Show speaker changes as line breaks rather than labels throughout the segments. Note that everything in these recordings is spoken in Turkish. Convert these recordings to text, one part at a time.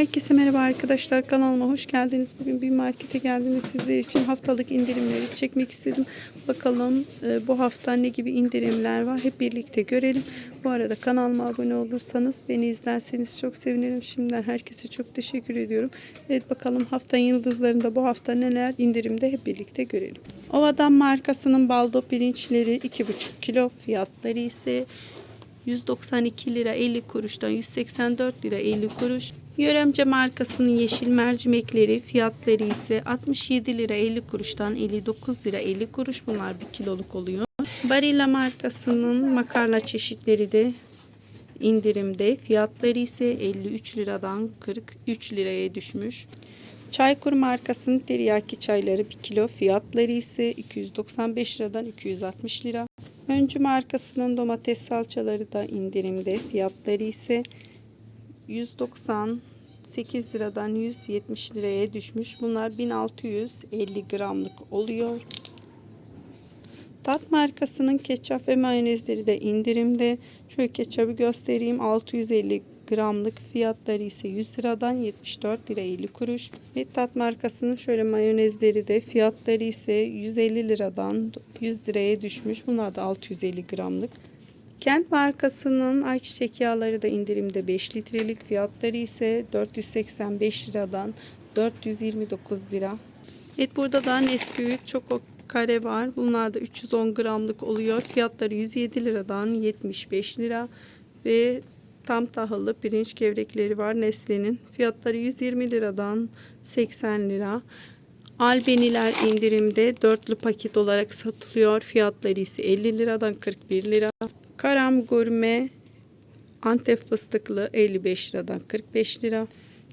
Herkese merhaba arkadaşlar kanalıma hoş geldiniz. Bugün bir markete geldiğimde sizler için haftalık indirimleri çekmek istedim. Bakalım e, bu hafta ne gibi indirimler var hep birlikte görelim. Bu arada kanalıma abone olursanız beni izlerseniz çok sevinirim. Şimdiden herkese çok teşekkür ediyorum. Evet bakalım haftanın yıldızlarında bu hafta neler indirimde hep birlikte görelim. Ovadan markasının baldo pirinçleri 2,5 kilo fiyatları ise 192 lira 50 kuruştan 184 lira 50 kuruş. Yöremce markasının yeşil mercimekleri fiyatları ise 67 lira 50 kuruştan 59 lira 50 kuruş. Bunlar bir kiloluk oluyor. Barilla markasının makarna çeşitleri de indirimde. Fiyatları ise 53 liradan 43 liraya düşmüş. Çaykur markasının teriyaki çayları 1 kilo fiyatları ise 295 liradan 260 lira. Öncü markasının domates salçaları da indirimde. Fiyatları ise 198 liradan 170 liraya düşmüş. Bunlar 1650 gramlık oluyor. Tat markasının ketçap ve mayonezleri de indirimde. Şöyle ketçabı göstereyim. 650 gramlık fiyatları ise 100 liradan 74 lira 50 kuruş. Ve tat markasının şöyle mayonezleri de fiyatları ise 150 liradan 100 liraya düşmüş. Bunlar da 650 gramlık. Kent markasının ayçiçek yağları da indirimde 5 litrelik fiyatları ise 485 liradan 429 lira. Evet burada da Nesquik Choco kare var. Bunlar da 310 gramlık oluyor. Fiyatları 107 liradan 75 lira ve tam tahıllı pirinç gevrekleri var Nesle'nin. Fiyatları 120 liradan 80 lira. Albeniler indirimde dörtlü paket olarak satılıyor. Fiyatları ise 50 liradan 41 lira. Karam gurme Antep fıstıklı 55 liradan 45 lira.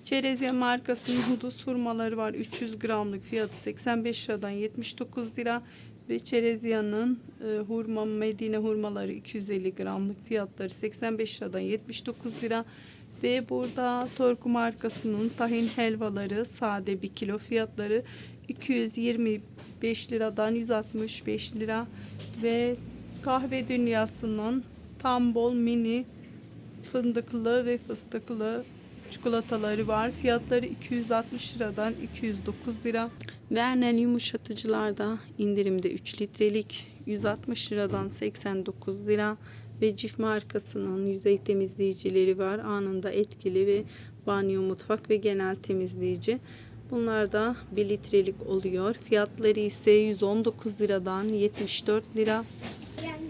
Çerezya markasının hudus hurmaları var. 300 gramlık fiyatı 85 liradan 79 lira. Ve Çerezya'nın e, hurma Medine hurmaları 250 gramlık fiyatları 85 liradan 79 lira. Ve burada Torku markasının tahin helvaları sade 1 kilo fiyatları 225 liradan 165 lira. Ve kahve dünyasının tam bol mini fındıklı ve fıstıklı çikolataları var. Fiyatları 260 liradan 209 lira. Vernen yumuşatıcılar da indirimde 3 litrelik 160 liradan 89 lira ve Cif markasının yüzey temizleyicileri var. Anında etkili ve banyo, mutfak ve genel temizleyici. Bunlar da 1 litrelik oluyor. Fiyatları ise 119 liradan 74 lira.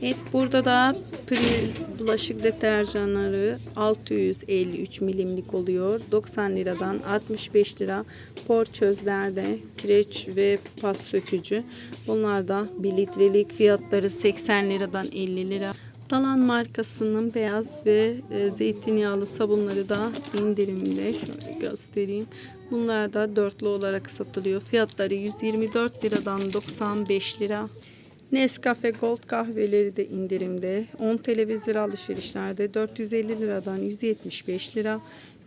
Evet burada da Pril bulaşık deterjanları 653 milimlik oluyor. 90 liradan 65 lira. Porçözlerde kireç ve pas sökücü. Bunlar da 1 litrelik fiyatları 80 liradan 50 lira. Talan markasının beyaz ve e, zeytinyağlı sabunları da indirimde. Şöyle göstereyim. Bunlar da dörtlü olarak satılıyor. Fiyatları 124 liradan 95 lira. Nescafe Gold kahveleri de indirimde. 10 televizyon alışverişlerde 450 liradan 175 lira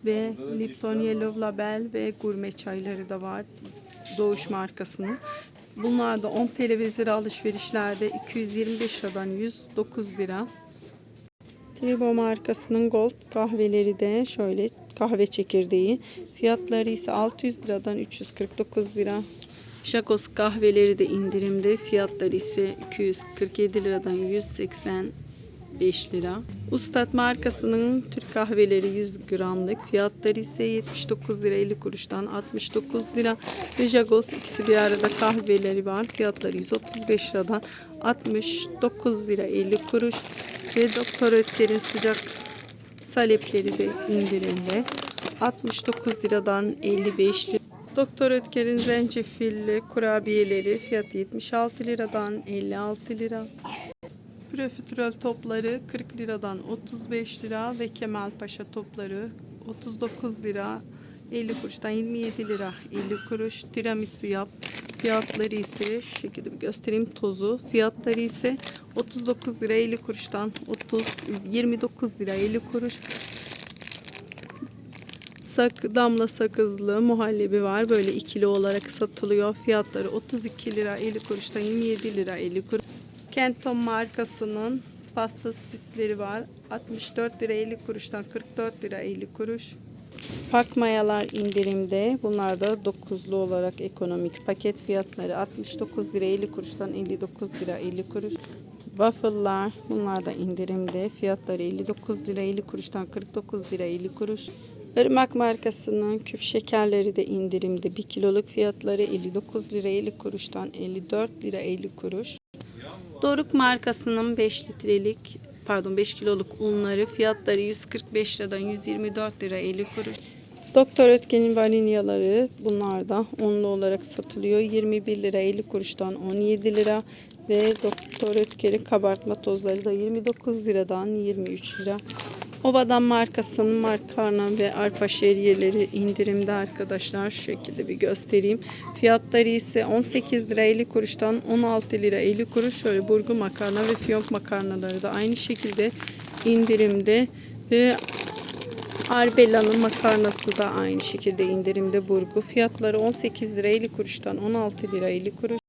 ve Lipton Yellow Label ve gurme çayları da var. Doğuş markasının. Bunlar da 10 televizyon alışverişlerde 225 liradan 109 lira. Tribo markasının Gold kahveleri de şöyle kahve çekirdeği. Fiyatları ise 600 liradan 349 lira. Şakos kahveleri de indirimde. Fiyatları ise 247 liradan 185 lira. Ustad markasının Türk kahveleri 100 gramlık. Fiyatları ise 79 lira 50 kuruştan 69 lira. Ve Jagos ikisi bir arada kahveleri var. Fiyatları 135 liradan 69 lira 50 kuruş. Ve Doktor Ötker'in sıcak salepleri de indirimde. 69 liradan 55 lira. Doktor Ötker'in zencefilli kurabiyeleri fiyatı 76 liradan 56 lira. Profiterol topları 40 liradan 35 lira ve Kemalpaşa topları 39 lira 50 kuruştan 27 lira 50 kuruş. Tiramisu yap. Fiyatları ise şu şekilde bir göstereyim tozu. Fiyatları ise 39 lira 50 kuruştan 30 29 lira 50 kuruş. Sak, damla sakızlı muhallebi var. Böyle ikili olarak satılıyor. Fiyatları 32 lira 50 kuruştan 27 lira 50 kuruş. Kenton markasının pasta süsleri var. 64 lira 50 kuruştan 44 lira 50 kuruş. Pak mayalar indirimde. Bunlar da 9'lu olarak ekonomik paket fiyatları 69 lira 50 kuruştan 59 lira 50 kuruş. Waffle'lar bunlar da indirimde. Fiyatları 59 lira 50 kuruştan 49 lira 50 kuruş. Irmak markasının küp şekerleri de indirimde. 1 kiloluk fiyatları 59 lira 50 kuruştan 54 lira 50 kuruş. Doruk markasının 5 litrelik pardon 5 kiloluk unları fiyatları 145 liradan 124 lira 50 kuruş. Doktor Ötken'in vanilyaları bunlar da unlu olarak satılıyor. 21 lira 50 kuruştan 17 lira ve Doktor Ötken'in kabartma tozları da 29 liradan 23 lira. Ovadan markasının makarna ve arpa şeriyeleri indirimde arkadaşlar. Şu şekilde bir göstereyim. Fiyatları ise 18 lira 50 kuruştan 16 lira 50 kuruş. Şöyle burgu makarna ve fiyonk makarnaları da aynı şekilde indirimde. Ve Arbella'nın makarnası da aynı şekilde indirimde burgu. Fiyatları 18 lira 50 kuruştan 16 lira 50 kuruş.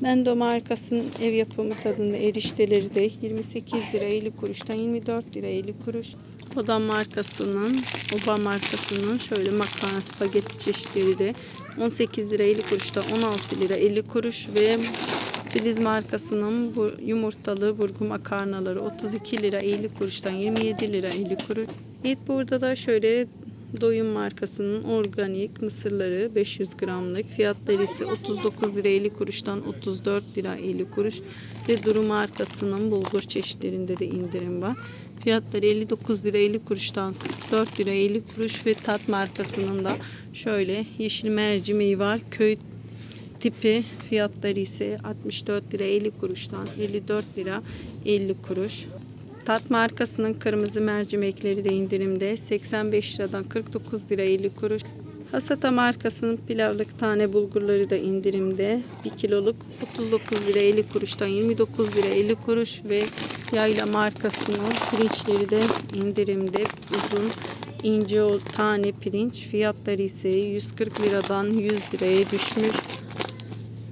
Mendo markasının ev yapımı tadında erişteleri de 28 lira 50 kuruştan 24 lira 50 kuruş. Oda markasının, Oba markasının şöyle makarna spagetti çeşitleri de 18 lira 50 kuruştan 16 lira 50 kuruş ve Filiz markasının bu yumurtalı burgu makarnaları 32 lira 50 kuruştan 27 lira 50 kuruş. Evet burada da şöyle Doyum markasının organik mısırları 500 gramlık fiyatları ise 39 lira 50 kuruştan 34 lira 50 kuruş ve Duru markasının bulgur çeşitlerinde de indirim var. Fiyatları 59 lira 50 kuruştan 44 lira 50 kuruş ve Tat markasının da şöyle yeşil mercimeği var. Köy tipi fiyatları ise 64 lira 50 kuruştan 54 lira 50 kuruş. Tat markasının kırmızı mercimekleri de indirimde 85 liradan 49 lira 50 kuruş. Hasata markasının pilavlık tane bulgurları da indirimde 1 kiloluk 39 lira 50 kuruştan 29 lira 50 kuruş ve Yayla markasının pirinçleri de indirimde uzun ince o tane pirinç fiyatları ise 140 liradan 100 liraya düşmüş.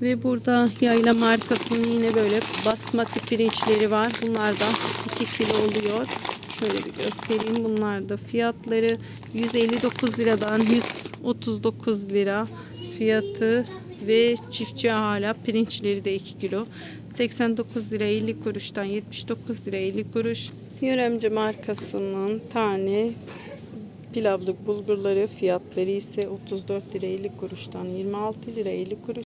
Ve burada yayla markasının yine böyle basmati pirinçleri var. Bunlar da 2 kilo oluyor. Şöyle bir göstereyim. Bunlar da fiyatları 159 liradan 139 lira fiyatı ve çiftçi hala pirinçleri de 2 kilo. 89 lira 50 kuruştan 79 lira 50 kuruş. Yöremci markasının tane pilavlı bulgurları fiyatları ise 34 lira 50 kuruştan 26 lira 50 kuruş.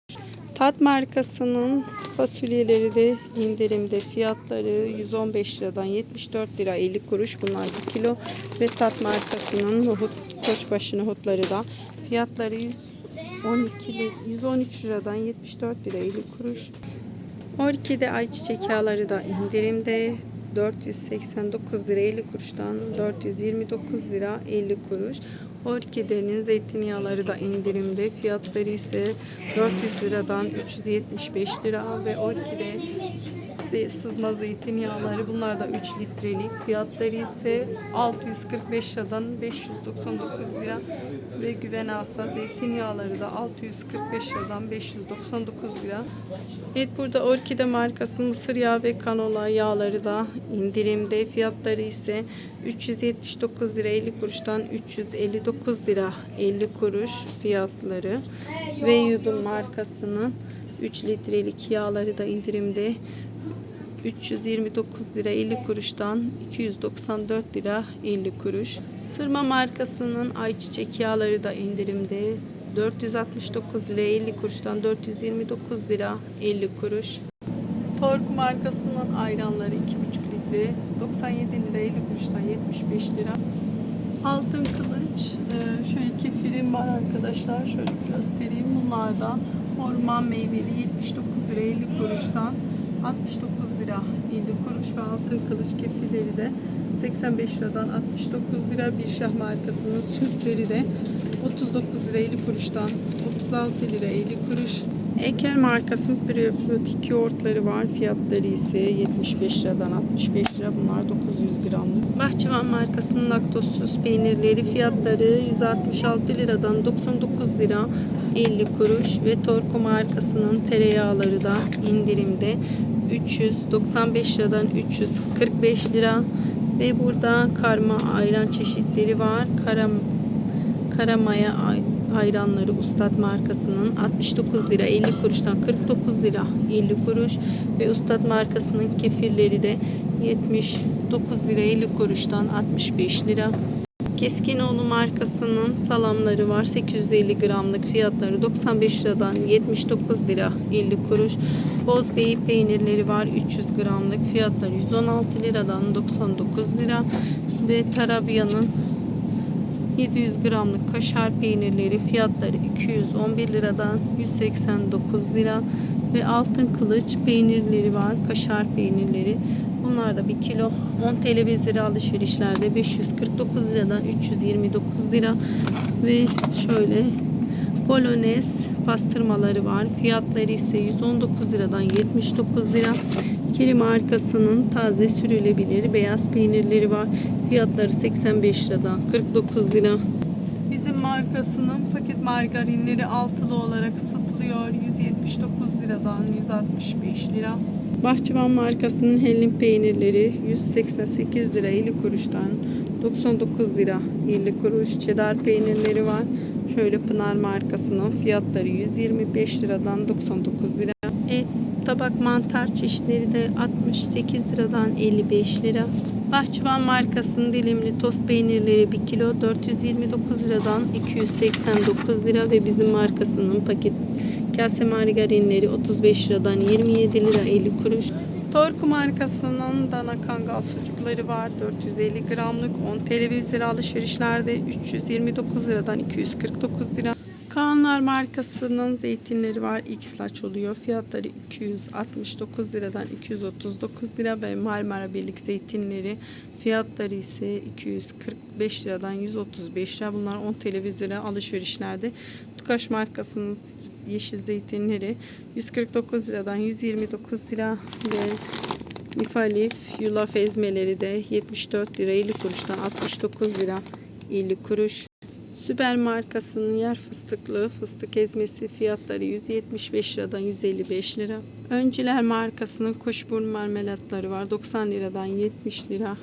Tat markasının fasulyeleri de indirimde fiyatları 115 liradan 74 lira 50 kuruş bunlar 1 kilo ve tat markasının nohut koçbaşı nohutları da fiyatları 100 12 113 liradan 74 lira 50 kuruş. Orkide ayçiçek yağları da indirimde 489 lira 50 kuruştan 429 lira 50 kuruş. Orkidenin zeytinyağları da indirimde. Fiyatları ise 400 liradan 375 lira ve orkide ze- sızma zeytinyağları bunlar da 3 litrelik. Fiyatları ise 645 liradan 599 lira ve güven asa zeytinyağları da 645 liradan 599 lira. Evet burada Orkide markasının mısır yağı ve kanola yağları da indirimde. Fiyatları ise 379 lira 50 kuruştan 359 lira 50 kuruş fiyatları. Ve Yudum markasının 3 litrelik yağları da indirimde. 329 lira 50 kuruştan 294 lira 50 kuruş. Sırma markasının ayçiçek yağları da indirimde. 469 lira 50 kuruştan 429 lira 50 kuruş. Tork markasının ayranları 2,5 litre 97 lira 50 kuruştan 75 lira. Altın kılıç e, şöyle kefirim var arkadaşlar şöyle göstereyim. Bunlar da orman meyveli 79 lira 50 kuruştan 69 lira 50 kuruş ve altın kılıç kefirleri de 85 liradan 69 lira. Birşah markasının sütleri de 39 lira 50 kuruştan 36 lira 50 kuruş. Eker markasının prebiyotik yoğurtları var. Fiyatları ise 75 liradan 65 lira. Bunlar 900 gramlık. Bahçıvan markasının laktozsuz peynirleri fiyatları 166 liradan 99 lira 50 kuruş ve Torku markasının tereyağları da indirimde 395 liradan 345 lira ve burada karma ayran çeşitleri var. Karam Karamaya ay- ayranları Ustad markasının 69 lira 50 kuruştan 49 lira 50 kuruş ve Ustad markasının kefirleri de 79 lira 50 kuruştan 65 lira. Keskinoğlu markasının salamları var. 850 gramlık fiyatları 95 liradan 79 lira 50 kuruş. Bozbeyi peynirleri var. 300 gramlık fiyatları 116 liradan 99 lira. Ve Tarabya'nın 700 gramlık kaşar peynirleri fiyatları 211 liradan 189 lira ve altın kılıç peynirleri var kaşar peynirleri bunlar da 1 kilo 10 TL bezleri alışverişlerde 549 liradan 329 lira ve şöyle Polonez pastırmaları var. Fiyatları ise 119 liradan 79 lira. Kiri markasının taze sürülebilir beyaz peynirleri var. Fiyatları 85 liradan 49 lira. Bizim markasının paket margarinleri altılı olarak satılıyor. 179 liradan 165 lira. Bahçıvan markasının hellim peynirleri 188 lira 50 kuruştan 99 lira 50 kuruş. Çedar peynirleri var. Şöyle Pınar markasının fiyatları 125 liradan 99 lira. Et, tabak mantar çeşitleri de 68 liradan 55 lira. Bahçıvan markasının dilimli tost peynirleri 1 kilo 429 liradan 289 lira ve bizim markasının paket kase margarinleri 35 liradan 27 lira 50 kuruş. Torku markasının dana kangal sucukları var. 450 gramlık 10 TL alışverişlerde 329 liradan 249 lira. Kaanlar markasının zeytinleri var. X-Laç oluyor. Fiyatları 269 liradan 239 lira ve Marmara Birlik zeytinleri fiyatları ise 245 liradan 135 lira. Bunlar 10 TL alışverişlerde. Tukaş markasının yeşil zeytinleri 149 liradan 129 lira ve Nifalif yulaf ezmeleri de 74 lira 50 kuruştan 69 lira 50 kuruş. Süper markasının yer fıstıklı fıstık ezmesi fiyatları 175 liradan 155 lira. Öncüler markasının kuşburnu marmelatları var 90 liradan 70 lira.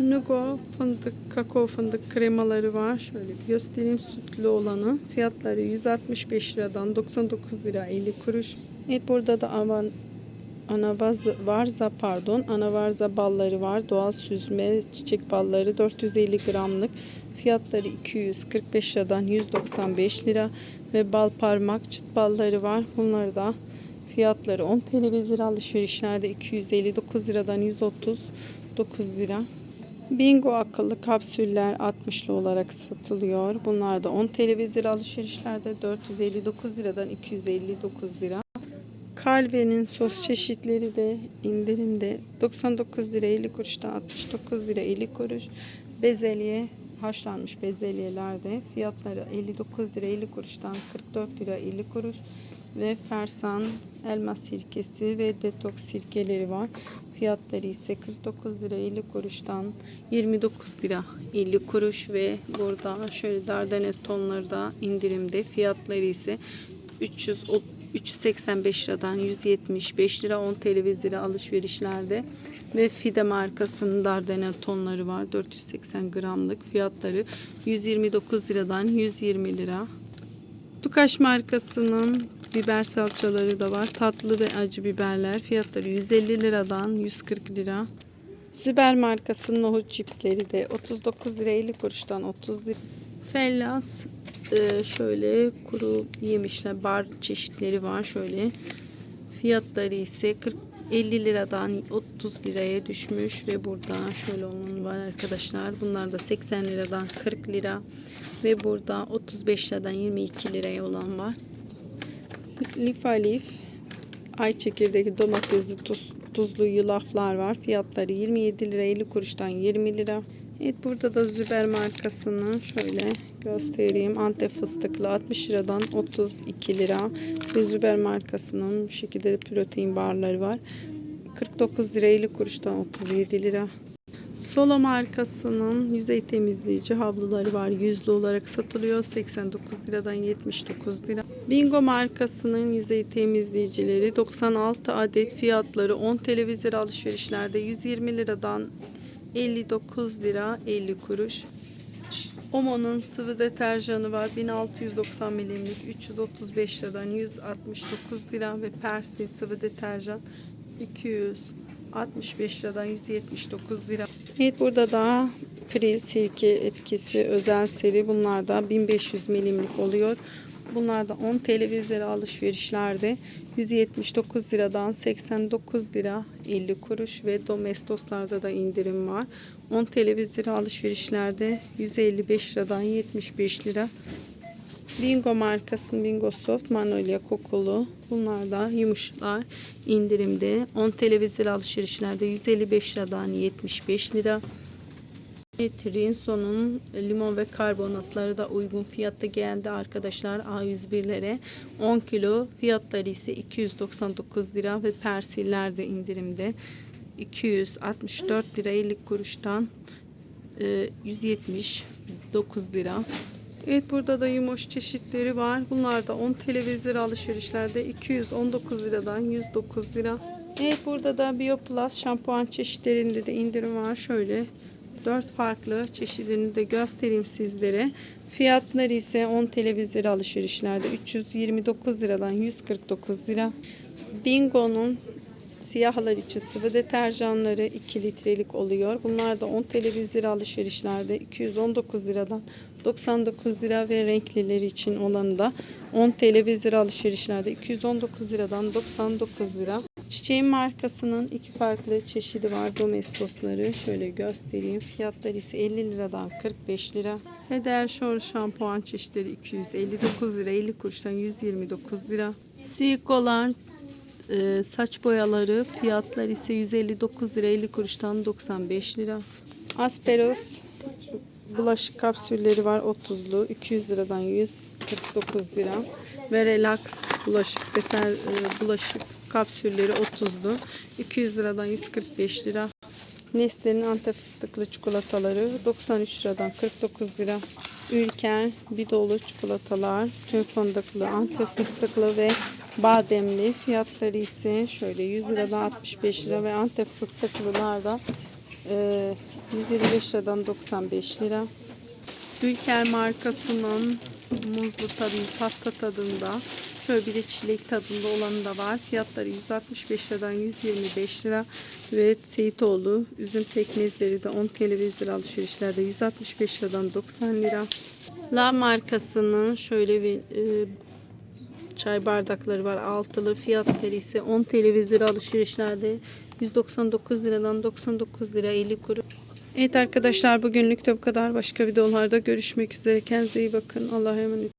Nugo fındık, kakao fındık kremaları var. Şöyle bir göstereyim sütlü olanı. Fiyatları 165 liradan 99 lira 50 kuruş. Evet burada da avan Anavarza varza pardon anavarza balları var. Doğal süzme çiçek balları 450 gramlık. Fiyatları 245 liradan 195 lira ve bal parmak çıt balları var. Bunlar da fiyatları 10 TL ve zira alışverişlerde 259 liradan 139 lira. Bingo akıllı kapsüller 60'lı olarak satılıyor. Bunlar da 10 TL ve zira alışverişlerde 459 liradan 259 lira. Kalve'nin sos çeşitleri de indirimde 99 lira 50 kuruştan 69 lira 50 kuruş. Bezelye haşlanmış bezelyelerde fiyatları 59 lira 50 kuruştan 44 lira 50 kuruş ve fersan elma sirkesi ve detoks sirkeleri var. Fiyatları ise 49 lira 50 kuruştan 29 lira 50 kuruş ve burada şöyle dardanet tonları da indirimde. Fiyatları ise 300 385 liradan 175 lira 10 TL alışverişlerde ve Fide markasının Dardenne tonları var. 480 gramlık fiyatları. 129 liradan 120 lira. Tukaş markasının biber salçaları da var. Tatlı ve acı biberler fiyatları 150 liradan 140 lira. Süper markasının nohut cipsleri de 39 lira 50 kuruştan 30 lira. Fellas e, şöyle kuru yemişler bar çeşitleri var şöyle. Fiyatları ise 40 50 liradan 30 liraya düşmüş ve burada şöyle onun var arkadaşlar. Bunlar da 80 liradan 40 lira ve burada 35 liradan 22 liraya olan var. Lif alif ay çekirdeği domatesli tuz, tuzlu yulaflar var. Fiyatları 27 lira 50 kuruştan 20 lira Evet burada da Züber markasını şöyle göstereyim. Antep fıstıklı 60 liradan 32 lira. Ve Züber markasının bu şekilde protein barları var. 49 lira 50 kuruştan 37 lira. Solo markasının yüzey temizleyici havluları var. Yüzlü olarak satılıyor. 89 liradan 79 lira. Bingo markasının yüzey temizleyicileri 96 adet fiyatları 10 televizyon alışverişlerde 120 liradan 59 lira 50 kuruş. Omo'nun sıvı deterjanı var. 1690 milimlik 335 liradan 169 lira ve Persil sıvı deterjan 265 liradan 179 lira. Evet burada da Pril sirke etkisi özel seri. Bunlar da 1500 milimlik oluyor. Bunlar da 10 TL üzeri alışverişlerde 179 liradan 89 lira 50 kuruş ve Domestos'larda da indirim var. 10 TL ve üzeri alışverişlerde 155 liradan 75 lira. Bingo markasının Bingo Soft Magnolia kokulu. Bunlar da yumuşlar indirimde. 10 TL ve üzeri alışverişlerde 155 liradan 75 lira. Evet, Rinso'nun limon ve karbonatları da uygun fiyatta geldi arkadaşlar A101'lere. 10 kilo fiyatları ise 299 lira ve persiller de indirimde. 264 lira 50 kuruştan e, 179 lira. Evet burada da yumoş çeşitleri var. Bunlar da 10 TL ve üzeri alışverişlerde 219 liradan 109 lira. Evet burada da Bioplus şampuan çeşitlerinde de indirim var. Şöyle 4 farklı çeşidini de göstereyim sizlere. Fiyatları ise 10 TL alışverişlerde 329 liradan 149 lira. Bingo'nun siyahlar için sıvı deterjanları 2 litrelik oluyor. Bunlar da 10 TL alışverişlerde 219 liradan 99 lira ve renklileri için olanı da 10 TL alışverişlerde 219 liradan 99 lira. Çiçeğin markasının iki farklı çeşidi var domestosları. Şöyle göstereyim. Fiyatları ise 50 liradan 45 lira. Heder Shore şampuan çeşitleri 259 lira 50 kuruştan 129 lira. Sikolar e, saç boyaları fiyatları ise 159 lira 50 kuruştan 95 lira. Asperos bulaşık kapsülleri var 30'lu 200 liradan 149 lira ve relax bulaşık deter, e, bulaşık kapsülleri 30'lu 200 liradan 145 lira. Nestle'nin antep fıstıklı çikolataları 93 liradan 49 lira. Ülker bidolu çikolatalar tüm fındıklı, antep fıstıklı ve bademli. Fiyatları ise şöyle 100 liradan 65 lira ve antep fıstıklılar da e, 125 liradan 95 lira. Ülker markasının muzlu tadında, pasta tadında şöyle bir de çilek tadında olanı da var. Fiyatları 165 liradan 125 lira ve Seyitoğlu üzüm pekmezleri de 10 TL ve 100 lira alışverişlerde 165 liradan 90 lira. La markasının şöyle bir e, çay bardakları var. Altılı fiyatları ise 10 TL ve 100 lira alışverişlerde 199 liradan 99 lira 50 kuruş. Evet arkadaşlar bugünlük de bu kadar. Başka videolarda görüşmek üzere. Kendinize iyi bakın. Allah'a emanet.